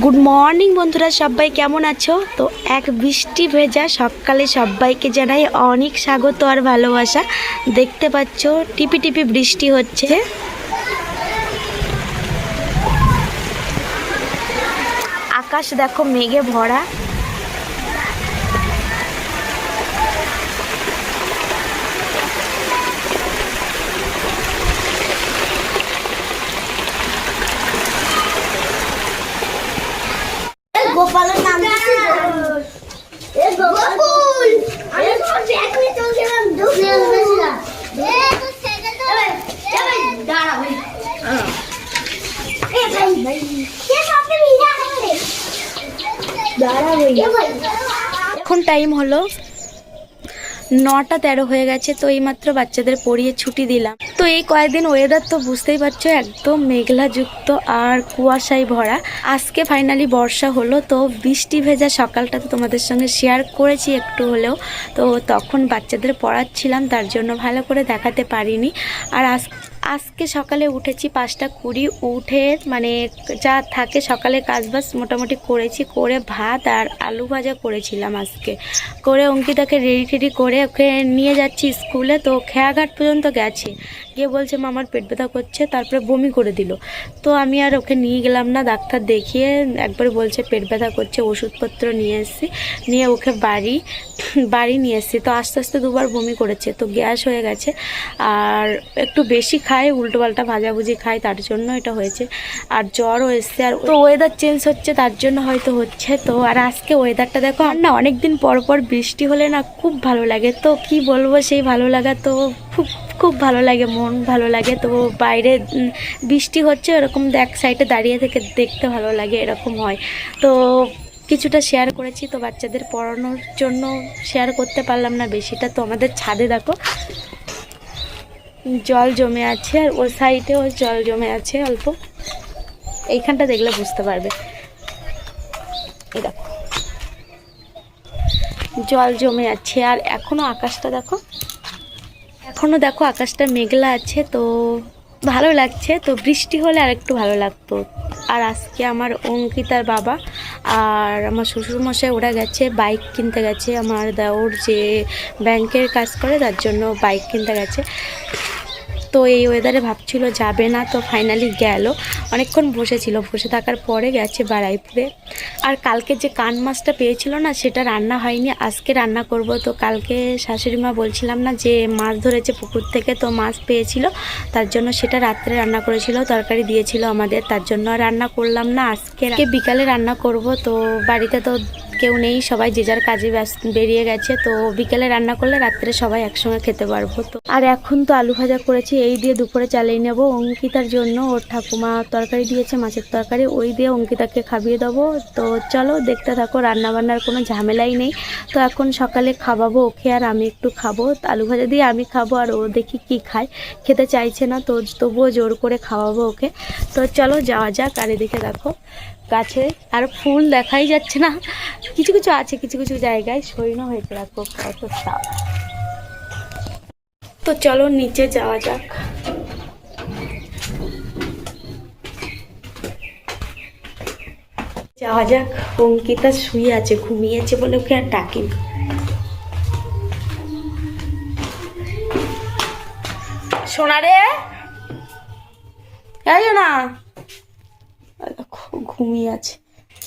Good morning বন্ধুরা, সবাই কেমন আছো? তো এক বৃষ্টি ভেজা সকালে সবাইকে জানাই অনেক স্বাগত আর ভালোবাসা। দেখতে পাচ্ছ, টিপি টিপি বৃষ্টি হচ্ছে। আকাশ দেখো মেঘে ভরা গোপালের নাম দিচ্ছি এ গোকুল আমি তোমার ব্যাগ নিয়ে চলছিলাম দুপুরে বসেছিলাম এ তো সাইকেলটা দাঁড়া ভাই এ ভাই ভাই কে সবকে ভিজা করে দাঁড়া ভাই এ ভাই এখন টাইম হলো নটা তেরো হয়ে গেছে, তো এইমাত্র বাচ্চাদের পড়িয়ে ছুটি দিলাম। তো এই কয়েকদিন ওয়েদার তো বুঝতেই পারছ, একদম মেঘলাযুক্ত আর কুয়াশায় ভরা। আজকে ফাইনালি বর্ষা হলো, তো বৃষ্টি ভেজা সকালটা তো তোমাদের সঙ্গে শেয়ার করেছি একটু হলেও। তো তখন বাচ্চাদের পড়াচ্ছিলাম, তার জন্য ভালো করে দেখাতে পারিনি। আর আজ আজকে সকালে উঠেছি পাঁচটা কুড়ি, উঠে মানে যা থাকে সকালে কাজবাজ মোটামুটি করেছি, করে ভাত আর আলু ভাজা করেছিলাম আজকে। করে অঙ্কিতাকে রেডি টেডি করে ওকে নিয়ে যাচ্ছি স্কুলে, তো খেয়াঘাট পর্যন্ত গেছে। গিয়ে বলছে, মা, আমার পেট ব্যথা করছে। তারপরে বমি করে দিল। তো আমি আর ওকে নিয়ে গেলাম না, ডাক্তার দেখিয়ে একবার বলছে, পেট ব্যথা করছে, ওষুধপত্র নিয়ে এসেছি। নিয়ে ওকে বাড়ি বাড়ি নিয়ে এসেছি। তো আস্তে আস্তে দুবার বমি করেছে, তো গ্যাস হয়ে গেছে। আর একটু বেশি খায়, উল্টো পাল্টা ভাজাভুজি খায়, তার জন্য এটা হয়েছে। আর জ্বরও এসছে, আর তো ওয়েদার চেঞ্জ হচ্ছে, তার জন্য হয়তো হচ্ছে। তো আর আজকে ওয়েদারটা দেখো, আর না অনেক দিন পর পর বৃষ্টি হলে না খুব ভালো লাগে। তো কি বলব, সেই ভালো লাগা তো খুব খুব ভালো লাগে, মন ভালো লাগে। তো বাইরে বৃষ্টি হচ্ছে এরকম এক সাইডে দাঁড়িয়ে থেকে দেখতে ভালো লাগে, এরকম হয়। তো কিছুটা শেয়ার করেছি, তো বাচ্চাদের পড়ানোর জন্য শেয়ার করতে পারলাম না বেশিটা তো আমাদের ছাদে, দেখো। জল জমে আছে, আর ওই সাইডেও জল জমে আছে অল্প। এইখানটা দেখলে বুঝতে পারবে। দেখো। জল জমে আছে, আর এখনও আকাশটা দেখো। এখনও দেখো আকাশটা মেঘলা আছে, তো ভালো লাগছে, তো বৃষ্টি হলে আর একটু ভালো লাগতো। আর আজকে আমার অঙ্কিতার বাবা আর আমার শ্বশুরমশাই ওরা গেছে, বাইক কিনতে গেছে, আমার দেওর যে ব্যাংকের কাজ করে তার জন্য বাইক কিনতে গেছে। তো এই ওয়েদারে ভাবছিল যাবে না, তো ফাইনালি গেল। অনেকক্ষণ বসেছিল, বসে থাকার পরে গেছে বারাইপুরে। আর কালকে যে কান মাছটা পেয়েছিল না, সেটা রান্না হয়নি, আজকে রান্না করব। তো কালকে শাশুড়ি মা বলছিলাম না যে, মাছ ধরেছে পুকুর থেকে, তো মাছ পেয়েছিল, তার জন্য সেটা রাত্রে রান্না করেছিল, তরকারি দিয়েছিল আমাদের, তার জন্য রান্না করলাম না, আজকে বিকালে রান্না করব, তো বাড়িতে তো কেউ নেই, সবাই যে যার কাজে বেরিয়ে গেছে, তো বিকেলে রান্না করলে রাত্রে সবাই একসঙ্গে খেতে পারব, তো। আর এখন তো আলু ভাজা করেছি, এই দিয়ে দুপুরে চালিয়ে নেব অঙ্কিতার জন্য, ওর ঠাকুমা তরকারি দিয়েছে, মাছের তরকারি, ওই দিয়ে অঙ্কিতাকে খাবিয়ে দেবো, তো চলো দেখতে থাকো রান্না বান্নার কোনো ঝামেলাই নেই, তো এখন সকালে খাওয়াবো ওকে আর আমি একটু খাব আলু ভাজা দিয়ে আমি খাব আর ও দেখি কি খায়, খেতে চাইছে না, তো তবুও জোর করে খাওয়াবো ওকে, তো চলো যাওয়া যাক, আর এদিকে দেখো গাছে আর ফুল দেখাই যাচ্ছে না। কিছু কিছু আছে, কিছু কিছু জায়গায় সৈন্য হয়েছে, দেখো কত তো চলো নিচে যাওয়া যাক। যাওয়া যাক, অঙ্কিতা শুয়ে আছে, ঘুমিয়েছে বলে ওকে আর ডাকিনি। সোনা রে? এই না ঘুমিয়ে আছে।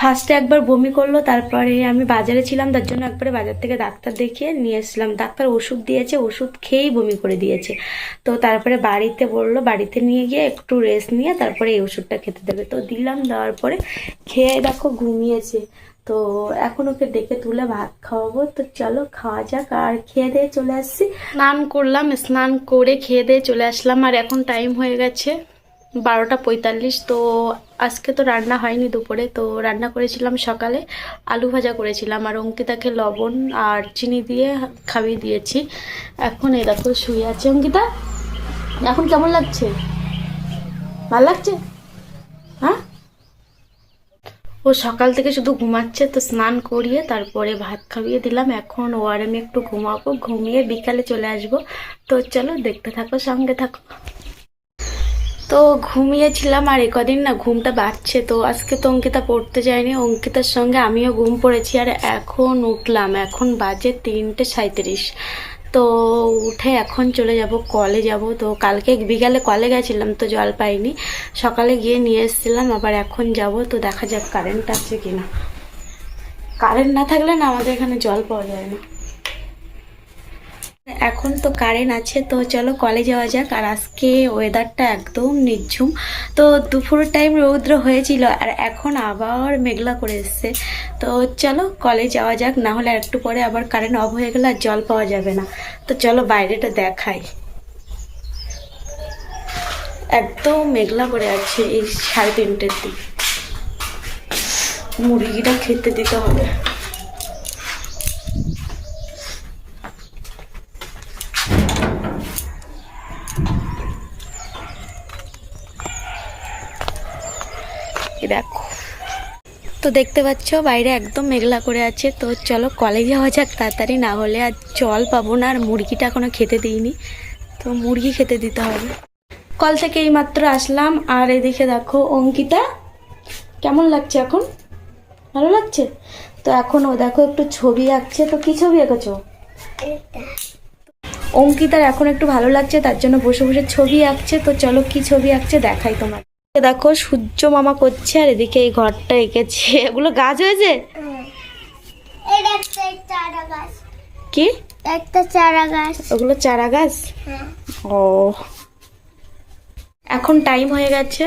ফার্স্টে একবার বমি করল, তারপরে আমি বাজারে ছিলাম, তার জন্য একবারে বাজার থেকে ডাক্তার দেখিয়ে নিয়ে এসেছিলাম ডাক্তার ওষুধ দিয়েছে, ওষুধ খেয়েই বমি করে দিয়েছে। তো তারপরে বাড়িতে বলল, বাড়িতে নিয়ে গিয়ে একটু রেস্ট নিয়ে তারপরে এই ওষুধটা খেতে দেবে। তো দিলাম, দেওয়ার পরে খেয়ে দেখো ঘুমিয়েছে। তো এখন ওকে ডেকে তুলে ভাত খাওয়াবো। তো চলো খাওয়া যাক, আর খেয়ে দিয়ে চলে আসছি। স্নান করলাম, স্নান করে খেয়ে দিয়ে চলে আসলাম, আর এখন টাইম হয়ে গেছে। বারোটা পঁয়তাল্লিশ, তো আজকে তো রান্না হয়নি দুপুরে, তো রান্না করেছিলাম সকালে। আলু ভাজা করেছিলাম আর অঙ্কিতাকে লবণ আর চিনি দিয়ে খাইয়ে দিয়েছি। এখন এই দেখো শুয়ে আছে। অঙ্কিতা, এখন কেমন লাগছে? ভালো লাগছে? হ্যাঁ? ও সকাল থেকে শুধু ঘুমাচ্ছে, তো স্নান করিয়ে তারপরে ভাত খাইয়ে দিলাম। এখন ও আর আমি একটু ঘুমাবো, ঘুমিয়ে বিকালে চলে আসব। তো চলো দেখতে থাকো, সঙ্গে থাকো। তো ঘুমিয়েছিলাম আর এ কদিন না ঘুমটা বাড়ছে, তো আজকে তো অঙ্কিতা পড়তে যায়নি। অঙ্কিতার সঙ্গে আমিও ঘুম পড়েছি আর এখন উঠলাম। এখন বাজে তিনটে সাঁত্রিশ তো উঠে এখন চলে যাব, কলে যাব। তো কালকে বিকালে কলে গেছিলাম, তো জল পাইনি। সকালে গিয়ে নিয়ে এসেছিলাম, আবার এখন যাব। তো দেখা যাক কারেন্ট আছে কিনা। কারেন্ট না থাকলে না আমাদের এখানে জল পাওয়া যায় না। এখন তো কারেন্ট আছে, তো চলো কলে যাওয়া যাক। আর আজকে ওয়েদারটা একদম নিঝুম তো দুপুর টাইম রৌদ্র হয়েছিল, আর এখন আবার মেঘলা করে এসছে। তো চলো কলে যাওয়া যাক, না হলে একটু পরে আবার কারেন্ট অফ হয়ে গেলে আর জল পাওয়া যাবে না। তো চলো বাইরেটা দেখাই। একদম মেঘলা করে আছে এই সাড়ে তিনটের দিক। মুরগিটা খেতে দিতে হবে এই দেখো তো দেখতে পাচ্ছ বাইরে একদম মেঘলা করে আছে। তো চলো কলে যাওয়া যাক তাড়াতাড়ি। না হলে আর জল পাবো না আর মুরগিটা এখনও খেতে দিইনি। তো মুরগি খেতে দিতে হবে। কল থেকে এই মাত্র আসলাম আর এদিকে দেখো অঙ্কিতা কেমন লাগছে এখন? ভালো লাগছে? তো এখন ও দেখো একটু ছবি আঁকছে। তো কি ছবি এঁকেছো অঙ্কিতার এখন একটু ভালো লাগছে তার জন্য বসে বসে ছবি আঁকছে। তো চলো কি ছবি আঁকছে দেখাই তোমার। দেখো সূর্য মামা করছে আর এদিকে এই ঘরটা এঁকেছে। এগুলো গাছ হয়েছে? গাছ। কি? একটা চারা গাছ। ওগুলো চারা গাছ? হ্যাঁ। ও। এখন টাইম হয়ে গেছে।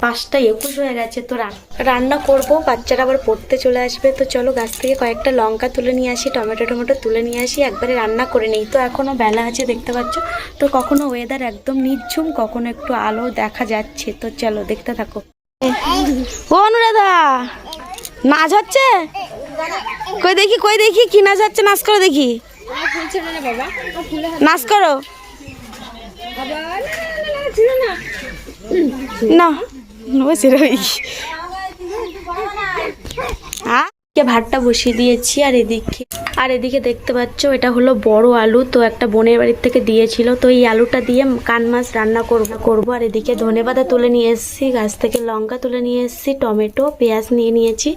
পাঁচটা একুশ হয়ে গেছে, তো রান- রান্না করব, বাচ্চারা আবার পড়তে চলে আসবে, তো চলো গাছ থেকে কয়েকটা লঙ্কা তুলে নিয়ে আসি, টমেটো টমেটো তুলে নিয়ে আসি, একবারে রান্না করে নিই, তো এখনও বেলা আছে দেখতে পাচ্ছ, তো কখনো ওয়েদার একদম নির্ঝুম, কখনো একটু আলো দেখা যাচ্ছে, তো চলো দেখতে থাকো। অনুরাধা, নাচ হচ্ছে? কই দেখি কই দেখি, কি নাচ হচ্ছে, নাচ করো দেখি। নাচ করো। না। বসে ভাতটা বসিয়ে দিয়েছি আর এদিকে আর এদিকে দেখতে পাচ্ছ, এটা হলো বড় আলু, তো একটা বোনের বাড়ির থেকে দিয়েছিল। তো এই আলুটা দিয়ে কান মাছ রান্না করব করব। আর এদিকে ধনে পাতা তুলে নিয়ে এসেছি, গাছ থেকে লঙ্কা তুলে নিয়ে এসেছি, টমেটো, পেঁয়াজ নিয়ে নিয়েছি।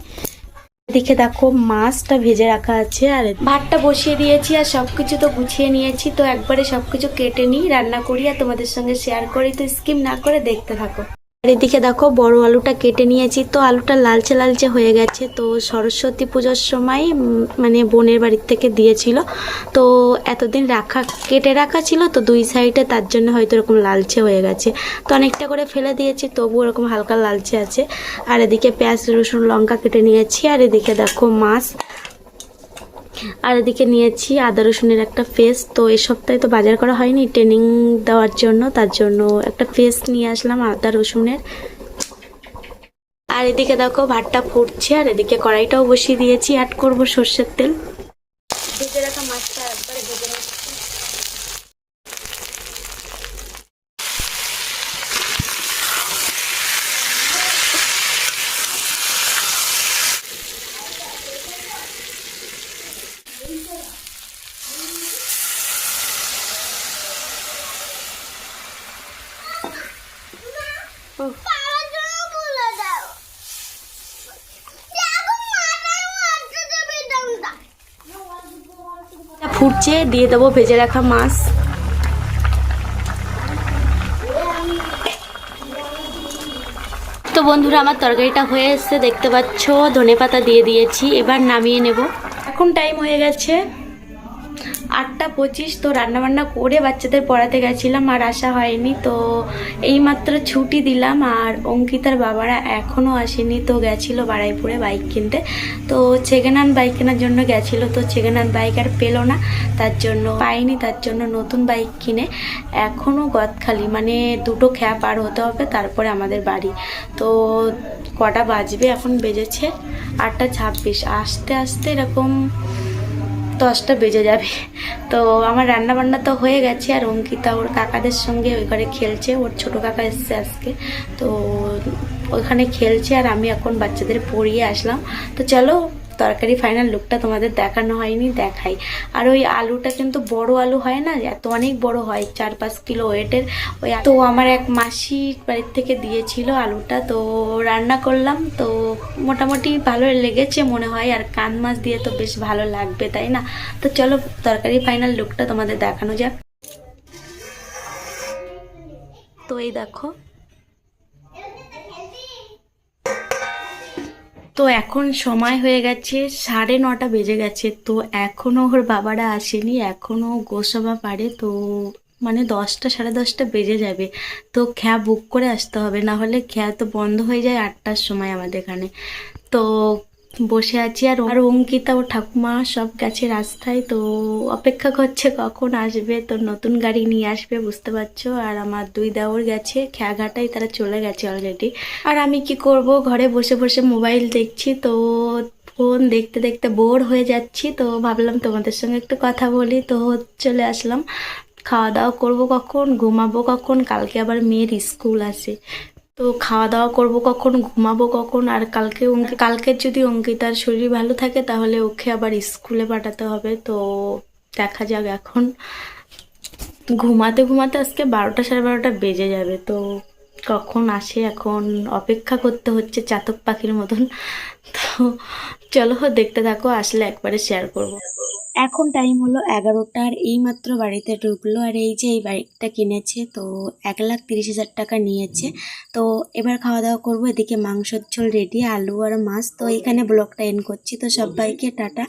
এদিকে দেখো মাছটা ভেজে রাখা আছে, আর ভাতটা বসিয়ে দিয়েছি আর সব কিছু তো গুছিয়ে নিয়েছি। তো একবারে সব কিছু কেটে নিই, রান্না করি আর তোমাদের সঙ্গে শেয়ার করি। তো স্কিম না করে দেখতে থাকো। আর এদিকে দেখো বড় আলুটা কেটে নিয়েছি। তো আলুটা লালচে লালচে হয়ে গেছে। তো সরস্বতী পুজোর সময় মানে বোনের বাড়ির থেকে দিয়েছিল। তো এতদিন রাখা, কেটে রাখা ছিল। তো দুই সাইডে তার জন্য হয়তো এরকম লালচে হয়ে গেছে। তো অনেকটা করে ফেলে দিয়েছি তবু এরকম হালকা লালচে আছে। আর এদিকে পেঁয়াজ, রসুন, লঙ্কা কেটে নিয়েছি। আর এদিকে দেখো মাছ। আর এদিকে নিয়েছি আদা রসুনের একটা পেস্ট তো এ সপ্তাহে তো বাজার করা হয়নি ট্রেনিং দেওয়ার জন্য, তার জন্য একটা পেস্ট নিয়ে আসলাম আদা রসুনের। আর এদিকে দেখো ভাতটা ফুটছে, আর এদিকে কড়াইটাও বসিয়ে দিয়েছি অ্যাড করব সর্ষের তেল। ভেজে রাখা মাছটা একবারে ভেজে রাখছি পাওয়ার জন্য বলে দাও দেখো মাথায় মারতে যাবে ডাংটা এটা ফুটছে দিয়ে দেবো ভেজে রাখা মাছ। তো বন্ধুরা, আমার তরকারিটা হয়ে এসছে, দেখতে পাচ্ছ ধনে পাতা দিয়ে দিয়েছি, এবার নামিয়ে নেব। এখন টাইম হয়ে গেছে। আটটা পঁচিশ তো রান্নাবান্না করে বাচ্চাদের পড়াতে গেছিলাম আর আসা হয়নি। তো এইমাত্র ছুটি দিলাম আর অঙ্কিতার বাবারা এখনও আসেনি, তো গেছিল বাড়াইপুরে বাইক কিনতে। তো সেকেন্ড হ্যান্ড বাইক কেনার জন্য গেছিল, তো সেকেন্ড হ্যান্ড বাইক আর পেল না। তার জন্য পাইনি, তার জন্য নতুন বাইক কিনে। এখনও গদখালি মানে দুটো খ্যাপ আর হতে হবে, তারপরে আমাদের বাড়ি। তো কটা বাজবে, এখন বেজেছে আটটা ছাব্বিশ। আস্তে আস্তে এরকম দশটা বেজে যাবে। তো আমার রান্না বান্না তো হয়ে গেছে আর অঙ্কিতা ওর কাকাদের সঙ্গে ওই ঘরে খেলছে, ওর ছোট কাকা এসছে আজকে। তো ওখানে খেলছে আর আমি এখন বাচ্চাদের পড়িয়ে আসলাম। তো চলো তরকারি ফাইনাল লুকটা তোমাদের দেখানো হয়নি দেখাই। আর ওই আলুটা কিন্তু বড় আলু হয় না এত অনেক বড় হয় চার পাঁচ কিলো ওয়েটের ওই তো আমার এক মাসি বাড়ির থেকে দিয়েছিল আলুটা তো রান্না করলাম তো মোটামুটি ভালো লেগেছে মনে হয় আর কান মাছ দিয়ে তো বেশ ভালো লাগবে তাই না? তো চলো তরকারি ফাইনাল লুকটা তোমাদের দেখানো যাক। তো এই দেখো তো এখন সময় হয়ে গেছে, সাড়ে নটা বেজে গেছে, তো এখনও ওর বাবারা আসেনি এখনও গোসবা পারে, তো মানে দশটা, সাড়ে দশটা বেজে যাবে। তো খ্যা বুক করে আসতে হবে, না হলে খ্যা তো বন্ধ হয়ে যায় আটটার সময় আমাদের এখানে। তো বসে আছি আর আর অঙ্কিতা ও ঠাকুমা সব গেছে রাস্তায়, তো অপেক্ষা করছে কখন আসবে, তো নতুন গাড়ি নিয়ে আসবে, বুঝতে পারছ? আর আমার দুই দেওর গেছে, খেয়াঘাটায় তারা চলে গেছে অলরেডি আর আমি কি করব? ঘরে বসে বসে মোবাইল দেখছি, তো ফোন দেখতে দেখতে বোর হয়ে যাচ্ছি, তো ভাবলাম তোমাদের সঙ্গে একটু কথা বলি, তো চলে আসলাম। খাওয়া দাওয়া করব কখন? ঘুমাবো কখন? কালকে আবার মেয়ের স্কুল আছে। তো খাওয়া দাওয়া করব কখন, ঘুমাবো কখন, আর কালকে অঙ্কি- কালকে যদি অঙ্কিতার শরীর ভালো থাকে তাহলে ওকে আবার স্কুলে পাঠাতে হবে। তো দেখা যাক এখন। ঘুমাতে ঘুমাতে আজকে বারোটা সাড়ে বারোটা বেজে যাবে। তো কখন আসে এখন অপেক্ষা করতে হচ্ছে চাতক পাখির মতন। তো চলো দেখতে থাকো, আসলে একবারে শেয়ার করব। এখন টাইম হলো এগারোটার এইমাত্র বাড়িতে ঢুকলো আর এই যে এই বাইকটা কিনেছে তো এক লাখ তিরিশ হাজার টাকা নিয়েছে। তো এবার খাওয়া দাওয়া করব এদিকে মাংসর ঝোল রেডি আলু আর মাছ। তো এখানে ব্লগটা এন করছি তো সবাইকে টাটা।